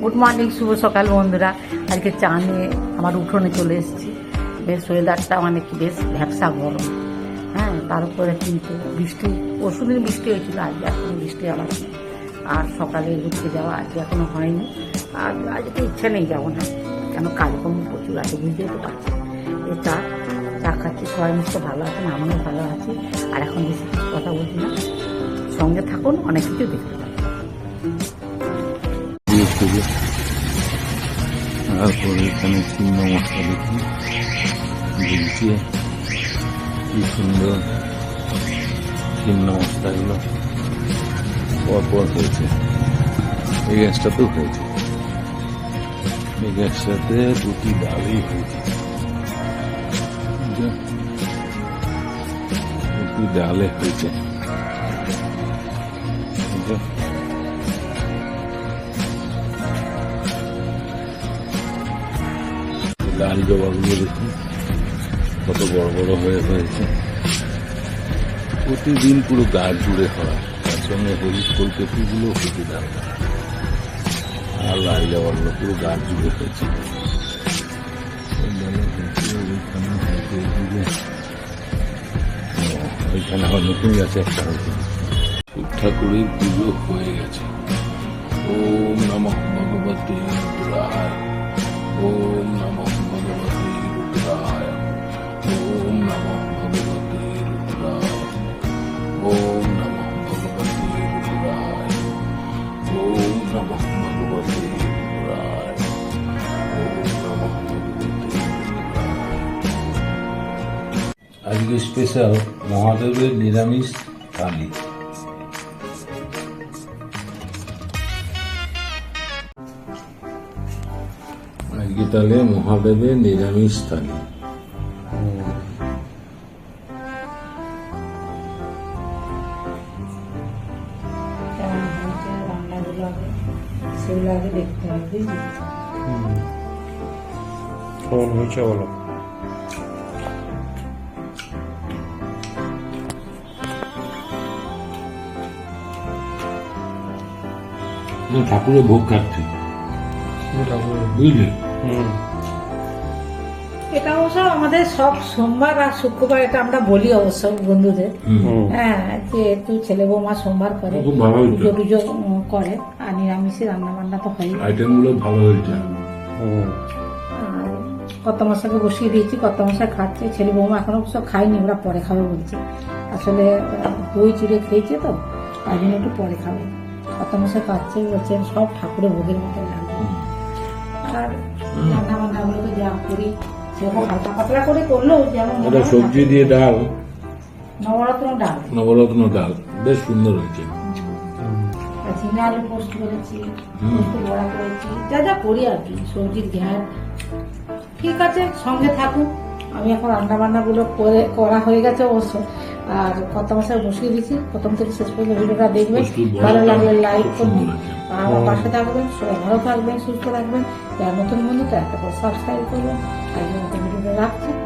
Good morning শুভ সকাল বন্ধুরা। আজকে চা নিয়ে আমার উঠোনে চলে এসেছি। বেশ ওয়েদারটা অনেক বেশ ভ্যাবসা গরম। হ্যাঁ তার উপরে কিন্তু বৃষ্টি পরশু দিন বৃষ্টি হয়েছিল আজকে এখন বৃষ্টি আবার। আর সকালে ঘুরতে যাওয়া আজকে এখনও হয়নি। আর আজকে ইচ্ছে নেই যাব না। কেন, কাজকর্ম প্রচুর আছে, বুঝতেই তো পারছি। এই চা চা খাচ্ছি, সবাই মিশতে ভালো আছেন, আমিও ভালো আছি। আর এখন বেশি কথা বলছি না। সঙ্গে থাকুন, অনেক কিছু দেখতে থেকে। তারপরে এখানে চিহ্ন মশলা দেখি ঝুলছে কি সুন্দর। চিহ্ন মশলাগুলো পরপর হয়েছে। এই গ্যাসটাতেও হয়েছে। এই গ্যাসটাতে দুটি ডালই হয়েছে। দুটি ডালে হয়েছে। লাল জবাগুলো দেখুন। কত বড় বড় হয়ে হয়েছে। প্রতিদিন পুরো গাছ জুড়ে হয়। তার সঙ্গে হলুদ ফুলকপিগুলো হতে দেওয়া আর লাল জবাগুলো পুরো গাছ জুড়ে হয়েছে। ওইখানে আবার নতুন গাছে একটা হয়েছে শিব ঠাকুরের পুজো হয়ে গেছে। ওম নমঃ ভগবতে রুদ্রায় ওম আজকে স্পেশাল মহাদেবের নিরামিষ থালি। আজকে তাহলে মহাদেবের নিরামিষ থালি। সেগুলো আগে দেখতে হবে বুঝলি? কেমন হয়েছে বলো? ঠাকুরের ভোগ খাচ্ছি ঠাকুরের বুঝলি? হুম। এটা অবশ্য আমাদের সব সোমবার আর শুক্রবার এটা আমরা বলি অবশ্য বন্ধুদের। হ্যাঁ যে একটু ছেলে বৌমা সোমবার করে পুজো টুজো করে আর নিরামিষে রান্না বান্না তো হয় আইটেমগুলো ভালো হয়েছে। আর কত মশাকে বসিয়ে দিয়েছি কত মশা খাচ্ছে ছেলে বৌমা এখনও সব খায়নি ওরা পরে খাবে বলছে। আসলে দই চিড়ে খেয়েছে তো তাই জন্য একটু পরে খাবে। কত মশা খাচ্ছে বলছেন সব ঠাকুরের ভোগের মতো লাগবে। আর রান্না বান্নাগুলো তো যা করি হালকা পাতলা করে করলেও যেমন ওটা সবজি দিয়ে ডাল? নবরত্ন ডাল। নবরত্ন ডাল। বেশ সুন্দর হয়েছে। ঝিঙে আলু পোস্ট করেছি পোস্ত বড়া করেছি যা যা করি আর কি সবজির ঠিক আছে সঙ্গে থাকুন। আমি এখন রান্না বান্নাগুলো করে করা হয়ে গেছে অবশ্য। আর কত মাসে বসিয়ে দিচ্ছি প্রথম থেকে শেষ পর্যন্ত ভিডিওটা দেখবেন। ভালো লাগলে লাইক করবেন। আর আমার পাশে থাকবেন সবাই ভালো থাকবেন সুস্থ থাকবেন। যার নতুন বন্ধু তো একটা সাবস্ক্রাইব করবেন। রাখছি